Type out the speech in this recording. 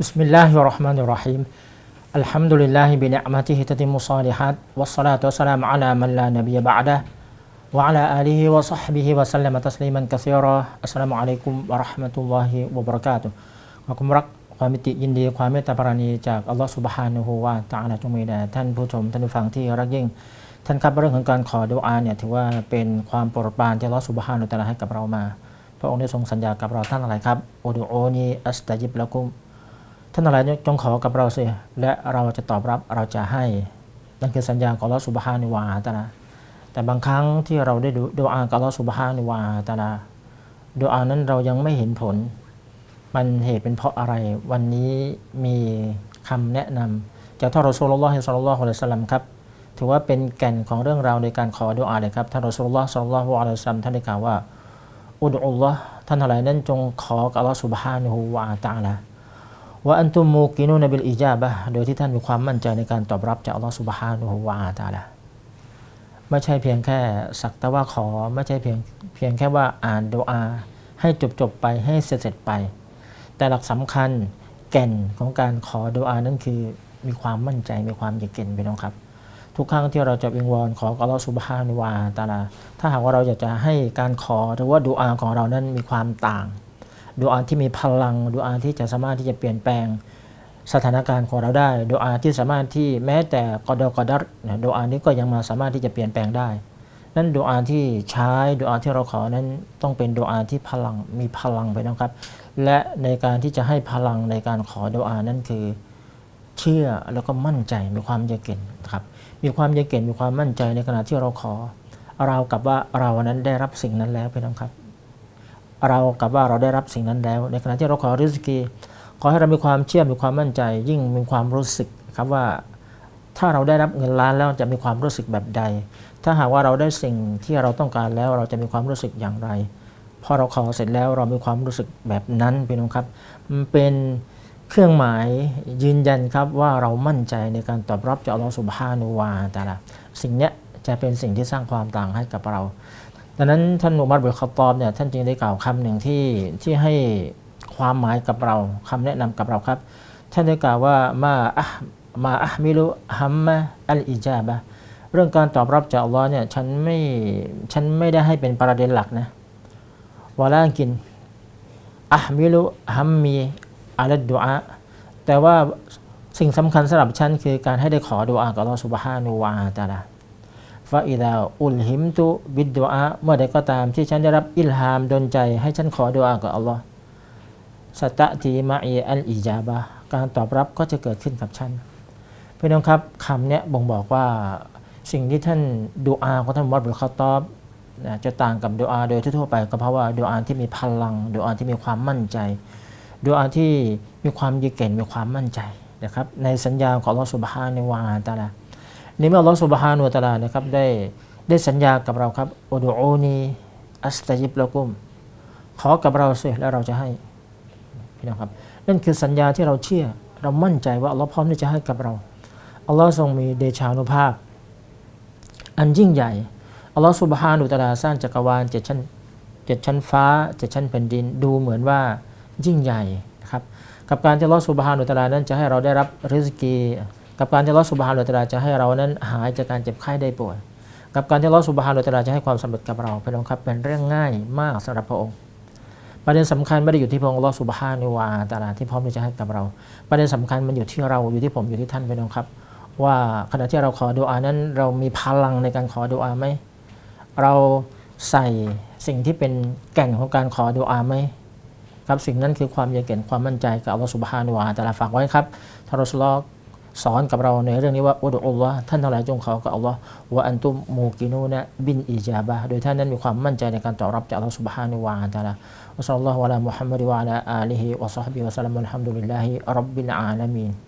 بسم الله الرحمن الرحيم الحمد لله بنعمته تتم الصالحات والصلاة والسلام على من لا نبي بعده وعلى آله وصحبه وسلم تسليما كثيرا السلام عليكم ورحمة الله وبركاته ขอความรักความมิติยินดีความเมตตาปราณีจากอัลลอฮฺสุบฮานุฮูวาตะอาลาจงมีแด่ท่านผู้ชมท่านผู้ฟังที่รักยิ่ง ท่านครับเรื่องของการขอดุอาเนี่ยถือว่าเป็นความโปรดปรานที่อัลลอฮฺสุบฮานุตะอาลาให้กับเรามา พระองค์ได้ทรงสัญญากับเราท่านอะไรครับอุดูโอนีอัสตาจิบละกุม ท่านอะไรจงขอกับเราสิและเราจะตอบรับเราจะให้ นั่นคือสัญญาของลอสุบฮานิวาตะอาลาแต่บางครั้งที่เราได้ดูอากับลอสุบฮานิวาตะอาลาดูอานั้นเรายังไม่เห็นผล มันเหตุเป็นเพราะอะไร วันนี้มีคำแนะนำจากท่านรอซูลลอฮิศ็อลลัลลอฮุอะลัยฮิวะซัลลัมครับถือว่าเป็นแก่นของเรื่องราวในการขอดุอาเลยครับท่านรอซูลลอฮ์ศ็อลลัลลอฮุอะลัยฮิวะซัลลัมท่านได้กล่าวว่าอุดอุลลอฮ์ท่านทั้งหลายนั้นจงขอกับอัลลอฮ์สุบฮานะฮูวะตะอาลา ว่าอันตุมมูกินูนบิลอิจาบะโดยที่ท่านมีความมั่นใจในการตอบรับจากอัลลอฮ์สุบฮานะฮูวะตาลาไม่ใช่เพียงแค่สักแต่ว่าขอไม่ใช่เพียงเพียงแค่ว่าอ่านดุอา ให้จบจบไปให้เสร็จๆไป แต่หลักสำคัญแก่นของการขอดุอานั้นคือมีความมั่นใจมีความเยือกเย็นพี่น้องครับ ทุกครั้งที่เราจะวิงวอนขอกับอัลลอฮฺสุบฮานิวาตาลาถ้าหากว่าเราอยากจะให้การขอหรือว่าดูอาของเรานั้นมีความต่าง ดูอาที่มีพลังดูอาที่จะสามารถที่จะเปลี่ยนแปลงสถานการณ์ของเราได้ดูอาที่สามารถที่แม้แต่กอดอกอดัรนะดูอานี้ก็ยังมาสามารถที่จะเปลี่ยนแปลงได้ นั่นดูอาที่ใช้ดูอาที่เราขอนั้นต้องเป็นดูอาที่พลังมีพลังไปนะครับ และในการที่จะให้พลังในการขอดูอานั้นคือเชื่อแล้วก็มั่นใจมีความเยือกเย็นครับมีความเยือกเย็นมีความมั่นใจในขณะที่เราขอเรากับว่าเรานั้นได้รับสิ่งนั้นแล้วพี่น้องครับ เรากับว่าเราได้รับสิ่งนั้นแล้ว ในขณะที่เราขอริสกีขอให้เรามีความเชื่อมีความมั่นใจ ยิ่งมีความรู้สึกครับว่าถ้าเราได้รับเงินล้านแล้วจะมีความรู้สึกแบบใด ถ้าหากว่าเราได้สิ่งที่เราต้องการแล้วเราจะมีความรู้สึกอย่างไร พอเราขอเสร็จแล้วเรามีความรู้สึกแบบนั้นพี่น้องครับ มันเป็นเครื่องหมายยืนยันครับว่าเรามั่นใจในการตอบรับจากอัลลอฮฺสุบฮานุวาตะอาลาสิ่งเนี้ยจะเป็นสิ่งที่สร้างความต่างให้กับเรา ดังนั้นท่านอุมัรบุลคอตอบเนี่ยท่านจึงได้กล่าวคำหนึ่งที่ที่ให้ความหมายกับเราคำแนะนำกับเราครับ ท่านได้กล่าวว่ามาอะมาอะมิลุฮัมมะอัลอิจาบะเรื่องการตอบรับจากอัลลอฮ์เนี่ยฉันไม่ฉันไม่ได้ให้เป็นประเด็นหลักนะวะลากินอะมิลุฮัมมีอัลดุอาแต่ว่าสิ่งสำคัญสำหรับฉันคือการให้ได้ขอดุอากับอัลลอฮ์สุบฮานุวะตาลา ฟาอิดาอุลหิมตุบิดดอาเมื่อใดก็ตามที่ฉันได้รับอิลฮามดนใจ ให้ฉันขอดุอากับอัลลอฮ์สตะตีมาอีอัลอิจาบะการตอบรับก็จะเกิดขึ้นกับฉันพี่น้องครับคำนี้บ่งบอกว่าสิ่งที่ท่านดูอาของท่านวัดบุลคาตอบจะต่างกับดูอาโดยทั่วไปก็เพราะว่าดูอาที่มีพลังดูอาที่มีความมั่นใจดูอาที่มีความยืดเก่นมีความมั่นใจนะครับในสัญญาของอัลลอฮ์สุบฮานิวาตาลา นี่เมื่ออัลลอฮฺสุบฮานุตะลานะครับได้ได้สัญญากับเราครับอุดูอูนีอัสตาจิบละกุม ขอกับเราสิแล้วเราจะให้พี่น้องครับ นั่นคือสัญญาที่เราเชื่อ เรามั่นใจว่าอัลลอฮ์พร้อมที่จะให้กับเราอัลลอฮ์ทรงมีเดชานุภาพ อันยิ่งใหญ่อัลลอฮ์สุบฮานุตะลาสร้างจักรวาลเจ็ดชั้นเจ็ดชั้นฟ้าเจ็ดชั้นแผ่นดินดูเหมือนว่ายิ่งใหญ่นะครับกับการที่อัลลอฮ์สุบฮานุตะลานั้นจะให้เราได้รับริสกี กับการที่อัลอสุบฮานุตะลาจะให้เรานั้นหายจากการเจ็บไข้ได้ป่วย กับการที่อัลอสุบฮานุตะลาจะให้ความสำเร็จกับเราพี่น้องครับเป็นเรื่องง่ายมากสำหรับพระองค์ ประเด็นสำคัญไม่ได้อยู่ที่พระองค์อัลอสุบฮานุวาตะลาที่พร้อมที่จะให้กับเรา ประเด็นสำคัญมันอยู่ที่เราอยู่ที่ผมอยู่ที่ท่านพี่น้องครับ ว่าขณะที่เราขอดุอานั้นเรามีพลังในการขอดุอาไหมเราใส่สิ่งที่เป็นแก่นของการขอดุอาไหมครับสิ่งนั้นคือความเยือกเย็นความมั่นใจกับอัลลอฮฺสุบฮานุวาตะลาฝากไว้ครับทารอสุลลอ สอนกับเราในเรื่องนี้ว่าอุดุอัลลอฮ์ท่านทั้งหลายจงขอกับอัลลอฮ์ว่าอันตุมมูกินูนะบินอิจาบะโดยท่านนั้นมีความมั่นใจในการตอบรับจากอัลลอฮ์ سبحانه และ تعالى อัสลลัลลอฮุอะลามุฮัมมัดวะอะลาอาลิฮิวะซอฮบิวะสัลลัมอัลฮัมดุลิลลาฮิร็อบบิลอาลามีน